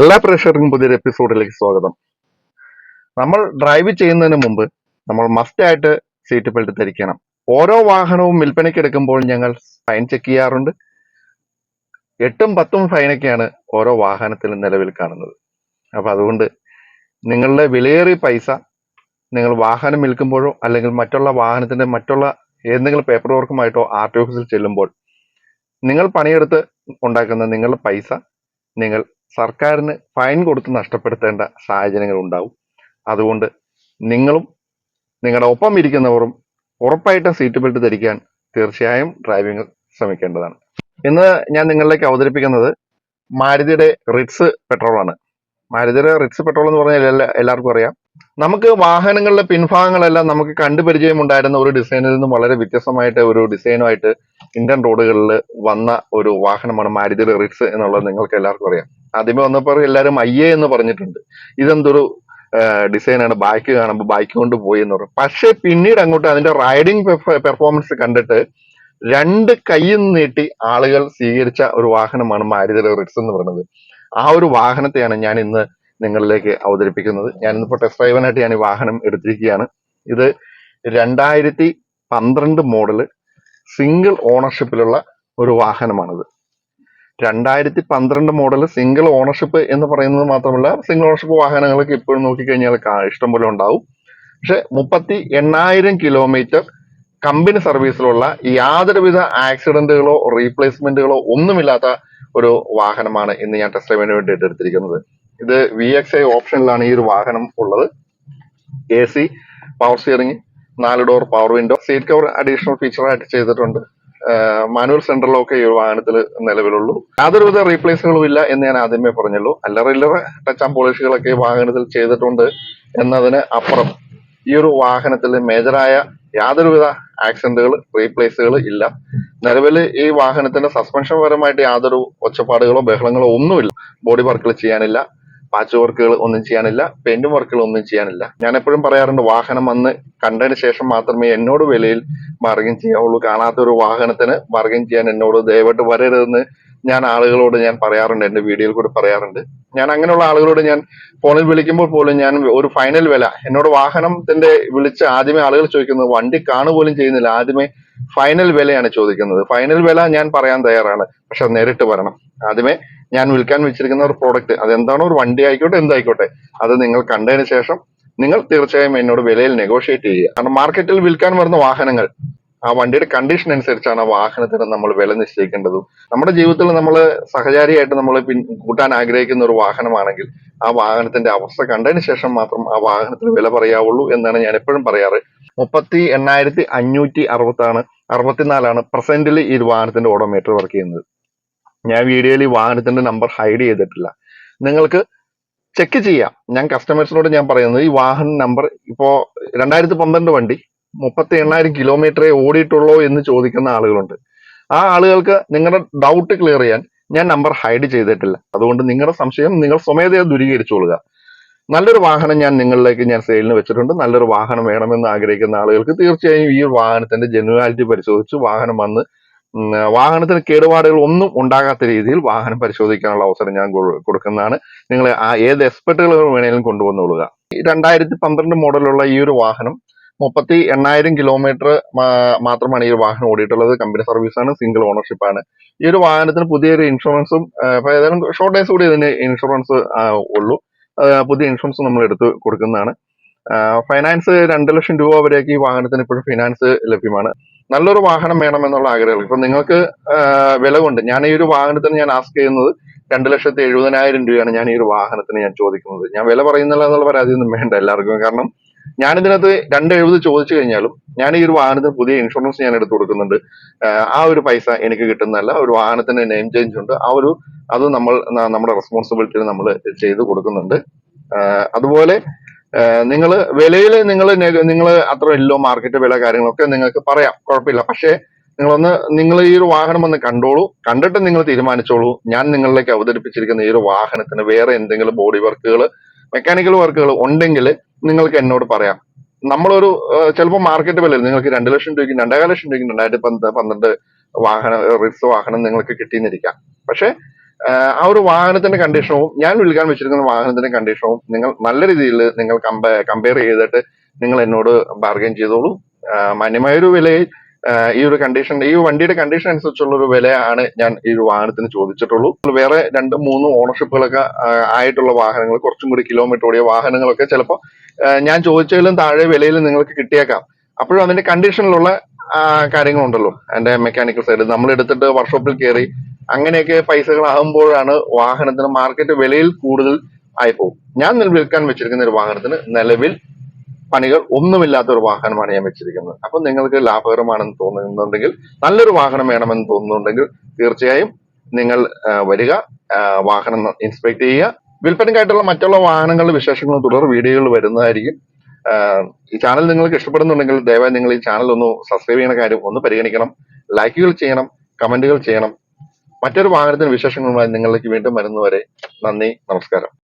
എല്ലാ പ്രേക്ഷകർക്കും പുതിയൊരു എപ്പിസോഡിലേക്ക് സ്വാഗതം. നമ്മൾ ഡ്രൈവ് ചെയ്യുന്നതിന് മുമ്പ് നമ്മൾ മസ്റ്റ് ആയിട്ട് സീറ്റ് ബെൽറ്റ് ധരിക്കണം. ഓരോ വാഹനവും വിൽപ്പനയ്ക്ക് എടുക്കുമ്പോൾ ഞങ്ങൾ ഫൈൻ ചെക്ക് ചെയ്യാറുണ്ട്. എട്ടും പത്തും ഫൈനൊക്കെയാണ് ഓരോ വാഹനത്തിലും നിലവിൽ കാണുന്നത്. അപ്പൊ അതുകൊണ്ട് നിങ്ങളുടെ വിലയേറിയ പൈസ നിങ്ങൾ വാഹനം വിൽക്കുമ്പോഴോ അല്ലെങ്കിൽ മറ്റുള്ള വാഹനത്തിന്റെ മറ്റുള്ള ഏതെങ്കിലും പേപ്പർ വർക്കുമായിട്ടോ ആർ ടി ഓഫീസിൽ ചെല്ലുമ്പോൾ നിങ്ങൾ പണിയെടുത്ത് ഉണ്ടാക്കുന്ന നിങ്ങളുടെ പൈസ നിങ്ങൾ സർക്കാരിന് ഫൈൻ കൊടുത്ത് നഷ്ടപ്പെടുത്തേണ്ട സാഹചര്യങ്ങൾ ഉണ്ടാവും അതുകൊണ്ട് നിങ്ങളും നിങ്ങളുടെ ഒപ്പം ഇരിക്കുന്നവരും ഉറപ്പായിട്ടും സീറ്റ് ബെൽറ്റ് ധരിക്കാൻ തീർച്ചയായും ഡ്രൈവിംഗ് ശ്രമിക്കേണ്ടതാണ്. ഇന്ന് ഞാൻ നിങ്ങളിലേക്ക് അവതരിപ്പിക്കുന്നത് മാരുതിയുടെ റിറ്റ്സ് പെട്രോളാണ്. മാരുതിയുടെ റിറ്റ്സ് പെട്രോൾ എന്ന് പറഞ്ഞാൽ എല്ലാ- എല്ലാവർക്കും അറിയാം. നമുക്ക് വാഹനങ്ങളുടെ പിൻഭാഗങ്ങളെല്ലാം നമുക്ക് കണ്ടുപരിചയം ഉണ്ടായിരുന്ന ഒരു ഡിസൈനിൽ നിന്നും വളരെ വ്യത്യസ്തമായിട്ട് ഒരു ഡിസൈനുമായിട്ട് ഇന്ത്യൻ റോഡുകളിൽ വന്ന ഒരു വാഹനമാണ് മാരുതിയുടെ റിറ്റ്സ് എന്നുള്ളത് നിങ്ങൾക്ക് എല്ലാവർക്കും അറിയാം. ആദ്യമേ വന്നപ്പോൾ എല്ലാവരും അയ്യേ എന്ന് പറഞ്ഞിട്ടുണ്ട്. ഇതെന്തൊരു ഡിസൈനാണ്. ബാക്ക് കാണുമ്പോൾ ബൈക്ക് കൊണ്ട് പോയി എന്ന് പറയും. പക്ഷേ പിന്നീട് അങ്ങോട്ട് അതിന്റെ റൈഡിങ് പെർഫോമൻസ് കണ്ടിട്ട് രണ്ട് കൈയും നീട്ടി ആളുകൾ സ്വീകരിച്ച ഒരു വാഹനമാണ് മാരുതി റിറ്റ്സ് എന്ന് പറയുന്നത്. ആ ഒരു വാഹനത്തെയാണ് ഞാൻ ഇന്ന് നിങ്ങളിലേക്ക് അവതരിപ്പിക്കുന്നത്. ഞാൻ ഇന്നിപ്പോ ടെസ്റ്റ് ഡ്രൈവനായിട്ട് ഞാൻ ഈ വാഹനം എടുത്തിരിക്കുകയാണ്. ഇത് രണ്ടായിരത്തി പന്ത്രണ്ട് മോഡൽ സിംഗിൾ ഓണർഷിപ്പിലുള്ള ഒരു വാഹനമാണിത്. രണ്ടായിരത്തി പന്ത്രണ്ട് മോഡൽ സിംഗിൾ ഓണർഷിപ്പ് എന്ന് പറയുന്നത് മാത്രമല്ല സിംഗിൾ ഓണർഷിപ്പ് വാഹനങ്ങളൊക്കെ ഇപ്പോഴും നോക്കിക്കഴിഞ്ഞാൽ ഇഷ്ടംപോലെ ഉണ്ടാവും. പക്ഷെ മുപ്പത്തി എണ്ണായിരം കിലോമീറ്റർ കമ്പനി സർവീസിലുള്ള യാതൊരുവിധ ആക്സിഡന്റുകളോ റീപ്ലേസ്മെന്റുകളോ ഒന്നുമില്ലാത്ത ഒരു വാഹനമാണ് ഇന്ന് ഞാൻ ടെസ്റ്റ് ഡ്രൈവിന് വേണ്ടി എടുത്തിരിക്കുന്നത് ഇത് വി എക്സ് ഐ ഓപ്ഷനിലാണ് ഈ ഒരു വാഹനം ഉള്ളത്. എ സി പവർ സ്റ്റിയറിംഗ് നാല് door power window seat cover additional feature ആയിട്ട് ചെയ്തിട്ടുണ്ട്. മാനുവൽ സെൻട്രൽ ഒക്കെ ഈ വാഹനത്തിൽ നിലവിലുള്ളൂ. യാതൊരുവിധ റീപ്ലേസുകളും ഇല്ല എന്ന് ഞാൻ ആദ്യമേ പറഞ്ഞുള്ളൂ. അല്ലറ ഇല്ലറ ടച്ച് ആൻഡ് പോളിഷുകളൊക്കെ ഈ വാഹനത്തിൽ ചെയ്തിട്ടുണ്ട് എന്നതിന് അപ്പുറം ഈ ഒരു വാഹനത്തിൽ മേജറായ യാതൊരുവിധ ആക്സിഡന്റുകൾ റീപ്ലേസുകൾ ഇല്ല. നിലവിൽ ഈ വാഹനത്തിന്റെ സസ്പെൻഷൻ പരമായിട്ട് യാതൊരു ഒച്ചപ്പാടുകളോ ബഹളങ്ങളോ ഒന്നുമില്ല. ബോഡി വർക്കുകൾ ചെയ്യാനില്ല. പാച്ച് വർക്കുകൾ ഒന്നും ചെയ്യാനില്ല പെയിന്റ് വർക്കുകൾ ഒന്നും ചെയ്യാനില്ല. ഞാൻ എപ്പോഴും പറയാറുണ്ട് വാഹനം വന്ന് കണ്ടതിന് ശേഷം മാത്രമേ എന്നോട് വിലയിൽ ബാർഗിൻ ചെയ്യാവുള്ളൂ. കാണാത്ത ഒരു വാഹനത്തിന് ബാർഗിൻ ചെയ്യാൻ എന്നോട് ദയവായിട്ട് വരരുതെന്ന് ഞാൻ ആളുകളോട് ഞാൻ പറയാറുണ്ട് എന്റെ വീഡിയോയിൽ കൂടി പറയാറുണ്ട്. ഞാൻ അങ്ങനെയുള്ള ആളുകളോട് ഞാൻ ഫോണിൽ വിളിക്കുമ്പോൾ പോലും ഞാൻ ഒരു ഫൈനൽ വില. എന്നോട് വാഹനത്തിന്റെ വിളിച്ച് ആദ്യമേ ആളുകൾ ചോദിക്കുന്നത് വണ്ടി കാണുപോലും ചെയ്യുന്നില്ല. ആദ്യമേ ഫൈനൽ വിലയാണ് ചോദിക്കുന്നത്. ഫൈനൽ വില ഞാൻ പറയാൻ തയ്യാറാണ്. പക്ഷെ നേരിട്ട് വരണം. ആദ്യമേ ഞാൻ വിൽക്കാൻ വെച്ചിരിക്കുന്ന ഒരു പ്രോഡക്റ്റ് അതെന്താണോ ഒരു വണ്ടി ആയിക്കോട്ടെ എന്തായിക്കോട്ടെ അത് നിങ്ങൾ കണ്ടതിന് ശേഷം നിങ്ങൾ തീർച്ചയായും എന്നോട് വിലയിൽ നെഗോഷിയേറ്റ് ചെയ്യുക. കാരണം മാർക്കറ്റിൽ വിൽക്കാൻ വരുന്ന വാഹനങ്ങൾ ആ വണ്ടിയുടെ കണ്ടീഷൻ അനുസരിച്ചാണ് ആ വാഹനത്തിന് നമ്മൾ വില നിശ്ചയിക്കേണ്ടതും. നമ്മുടെ ജീവിതത്തിൽ നമ്മൾ സഹചാരിയായിട്ട് നമ്മൾ പിൻ കൂട്ടാൻ ആഗ്രഹിക്കുന്ന ഒരു വാഹനമാണെങ്കിൽ ആ വാഹനത്തിന്റെ അവസ്ഥ കണ്ടതിന് ശേഷം മാത്രം ആ വാഹനത്തിന് വില പറയാവുള്ളൂ എന്നാണ് ഞാൻ എപ്പോഴും പറയാറ്. മുപ്പത്തി എണ്ണായിരത്തി അഞ്ഞൂറ്റി അറുപത്താണ് അറുപത്തിനാലാണ്. പ്രസന്റിൽ ഈ വാഹനത്തിന്റെ ഓഡോമീറ്റർ വർക്ക് ചെയ്യുന്നത്. ഞാൻ വീഡിയോയിൽ ഈ വാഹനത്തിന്റെ നമ്പർ ഹൈഡ് ചെയ്തിട്ടില്ല. നിങ്ങൾക്ക് ചെക്ക് ചെയ്യാം. ഞാൻ കസ്റ്റമേഴ്സിനോട് ഞാൻ പറയുന്നത് ഈ വാഹന നമ്പർ ഇപ്പോ രണ്ടായിരത്തി പന്ത്രണ്ട് വണ്ടി മുപ്പത്തി എണ്ണായിരം കിലോമീറ്ററേ ഓടിയിട്ടുള്ളൂ എന്ന് ചോദിക്കുന്ന ആളുകളുണ്ട്. ആ ആളുകൾക്ക് നിങ്ങളുടെ ഡൗട്ട് ക്ലിയർ ചെയ്യാൻ ഞാൻ നമ്പർ ഹൈഡ് ചെയ്തിട്ടില്ല. അതുകൊണ്ട് നിങ്ങളുടെ സംശയം നിങ്ങൾ സ്വമേധയാ ദൂരീകരിച്ചോളുക. നല്ലൊരു വാഹനം ഞാൻ നിങ്ങളിലേക്ക് ഞാൻ സെയിലിന് വെച്ചിട്ടുണ്ട്. നല്ലൊരു വാഹനം വേണമെന്ന് ആഗ്രഹിക്കുന്ന ആളുകൾക്ക് തീർച്ചയായും ഈ വാഹനത്തിന്റെ ജെനുവാലിറ്റി പരിശോധിച്ച് വാഹനം വന്ന് വാഹനത്തിന് കേടുപാടുകൾ ഒന്നും ഉണ്ടാകാത്ത രീതിയിൽ വാഹനം പരിശോധിക്കാനുള്ള അവസരം ഞാൻ കൊടുക്കുന്നതാണ്. നിങ്ങൾ ആ ഏത് എക്സ്പെർട്ടുകൾ വേണേലും കൊണ്ടുവന്നുകൊള്ളുക രണ്ടായിരത്തി പന്ത്രണ്ട് മോഡലുള്ള ഈ ഒരു വാഹനം മുപ്പത്തി എണ്ണായിരം കിലോമീറ്റർ മാത്രമാണ് ഈ വാഹനം ഓടിയിട്ടുള്ളത്. കമ്പനി സർവീസാണ് സിംഗിൾ ഓണർഷിപ്പ് ആണ്. ഈ ഒരു വാഹനത്തിന് പുതിയൊരു ഇൻഷുറൻസും ഏതായാലും ഷോർട്ട് ഡേയ്സ് കൂടി ഇതിന് ഇൻഷുറൻസ് ഉള്ളൂ. പുതിയ ഇൻഷുറൻസ് നമ്മൾ എടുത്ത് കൊടുക്കുന്നതാണ്. ഫൈനാൻസ് രണ്ട് ലക്ഷം രൂപ വരെയൊക്കെ ഈ വാഹനത്തിന് ഇപ്പോഴും ഫിനാൻസ് ലഭ്യമാണ്. നല്ലൊരു വാഹനം വേണമെന്നുള്ള ആഗ്രഹം ഇപ്പൊ നിങ്ങൾക്ക് വില കൊണ്ട് ഞാൻ ഈ ഒരു വാഹനത്തിന് ഞാൻ ആസ്ക് ചെയ്യുന്നത് രണ്ട് ലക്ഷത്തി എഴുപതിനായിരം രൂപയാണ് ഞാൻ ഈ ഒരു വാഹനത്തിന് ഞാൻ ചോദിക്കുന്നത്. ഞാൻ വില പറയുന്നില്ല എന്നുള്ള പരാതിയൊന്നും വേണ്ട എല്ലാവർക്കും. കാരണം ഞാൻ ഇതിനകത്ത് രണ്ട് എഴുപത് ചോദിച്ചു കഴിഞ്ഞാലും ഞാൻ ഈ ഒരു വാഹനത്തിന് പുതിയ ഇൻഷുറൻസ് ഞാൻ എടുത്തു കൊടുക്കുന്നുണ്ട്. ആ, ഒരു പൈസ എനിക്ക് കിട്ടുന്നതല്ല ഒരു വാഹനത്തിന് നെയിം ചേഞ്ച് ഉണ്ട്. ആ ഒരു അത് നമ്മൾ നമ്മുടെ റെസ്പോൺസിബിലിറ്റിയിൽ നമ്മൾ ചെയ്ത് കൊടുക്കുന്നുണ്ട്. അതുപോലെ നിങ്ങൾ വിലയിൽ നിങ്ങൾ നിങ്ങൾ അത്ര ഇല്ലോ മാർക്കറ്റ് വില കാര്യങ്ങളൊക്കെ നിങ്ങൾക്ക് പറയാം. കുഴപ്പമില്ല. പക്ഷേ നിങ്ങളൊന്ന് നിങ്ങൾ ഈ ഒരു വാഹനം ഒന്ന് കണ്ടോളൂ. കണ്ടിട്ട് നിങ്ങൾ തീരുമാനിച്ചോളൂ. ഞാൻ നിങ്ങളിലേക്ക് അവതരിപ്പിച്ചിരിക്കുന്ന ഈ ഒരു വാഹനത്തിന് വേറെ എന്തെങ്കിലും ബോഡി വർക്കുകൾ മെക്കാനിക്കൽ വർക്കുകൾ ഉണ്ടെങ്കിൽ നിങ്ങൾക്ക് എന്നോട് പറയാം. നമ്മളൊരു ചിലപ്പോൾ മാർക്കറ്റ് വില നിങ്ങൾക്ക് രണ്ട് ലക്ഷം രൂപയ്ക്ക് രണ്ടേകാൽ ലക്ഷം രൂപയ്ക്ക് രണ്ടായിരത്തി പന്ത് പന്ത്രണ്ട് വാഹനം റിസ് വാഹനം നിങ്ങൾക്ക് കിട്ടിയെന്നിരിക്കാം. പക്ഷേ ആ ഒരു വാഹനത്തിന്റെ കണ്ടീഷനും ഞാൻ വിൽക്കാൻ വെച്ചിരിക്കുന്ന വാഹനത്തിന്റെ കണ്ടീഷനും നിങ്ങൾ നല്ല രീതിയിൽ നിങ്ങൾ കമ്പയർ ചെയ്തിട്ട് നിങ്ങൾ എന്നോട് ബാർഗൈൻ ചെയ്തോളൂ. മാന്യമായൊരു വിലയിൽ ഈ ഒരു കണ്ടീഷൻ ഈ വണ്ടിയുടെ കണ്ടീഷൻ അനുസരിച്ചുള്ള ഒരു വിലയാണ് ഞാൻ ഈ ഒരു വാഹനത്തിന് ചോദിച്ചിട്ടുള്ളൂ. വേറെ രണ്ട് മൂന്ന് ഓണർഷിപ്പുകളൊക്കെ ആയിട്ടുള്ള വാഹനങ്ങൾ കുറച്ചും കൂടി കിലോമീറ്റർ ഓടിയ വാഹനങ്ങളൊക്കെ ചിലപ്പോൾ ഞാൻ ചോദിച്ചതിലും താഴെ വിലയിൽ നിങ്ങൾക്ക് കിട്ടിയേക്കാം. അപ്പോഴും അതിന്റെ കണ്ടീഷനിലുള്ള കാര്യങ്ങളുണ്ടല്ലോ. അതിന്റെ മെക്കാനിക്കൽ സൈഡ് നമ്മൾ എടുത്തിട്ട് വർക്ക്ഷോപ്പിൽ കയറി അങ്ങനെയൊക്കെ പൈസകൾ ആകുമ്പോഴാണ് വാഹനത്തിന് മാർക്കറ്റ് വിലയിൽ കൂടുതൽ ആയി പോകും ഞാൻ വിൽക്കാൻ വെച്ചിരിക്കുന്ന ഒരു വാഹനത്തിന് നിലവിൽ പണികൾ ഒന്നുമില്ലാത്ത ഒരു വാഹനമാണ് ഞാൻ വെച്ചിരിക്കുന്നത്. അപ്പൊ നിങ്ങൾക്ക് ലാഭകരമാണെന്ന് തോന്നുന്നുണ്ടെങ്കിൽ നല്ലൊരു വാഹനം വേണമെന്ന് തോന്നുന്നുണ്ടെങ്കിൽ തീർച്ചയായും നിങ്ങൾ വരിക വാഹനം ഇൻസ്പെക്ട് ചെയ്യുക. വിൽപ്പനയ്ക്കായിട്ടുള്ള മറ്റുള്ള വാഹനങ്ങളുടെ വിശേഷങ്ങളും തുടർ വീഡിയോകൾ വരുന്നതായിരിക്കും. ഈ ചാനൽ നിങ്ങൾക്ക് ഇഷ്ടപ്പെടുന്നുണ്ടെങ്കിൽ ദയവായി നിങ്ങൾ ഈ ചാനൽ ഒന്ന് സബ്സ്ക്രൈബ് ചെയ്യുന്ന കാര്യം ഒന്ന് പരിഗണിക്കണം. ലൈക്കുകൾ ചെയ്യണം കമന്റുകൾ ചെയ്യണം. മറ്റൊരു വാഹനത്തിന് വിശേഷങ്ങളുമായി നിങ്ങളിലേക്ക് വീണ്ടും വരുന്നവരെ നന്ദി നമസ്കാരം.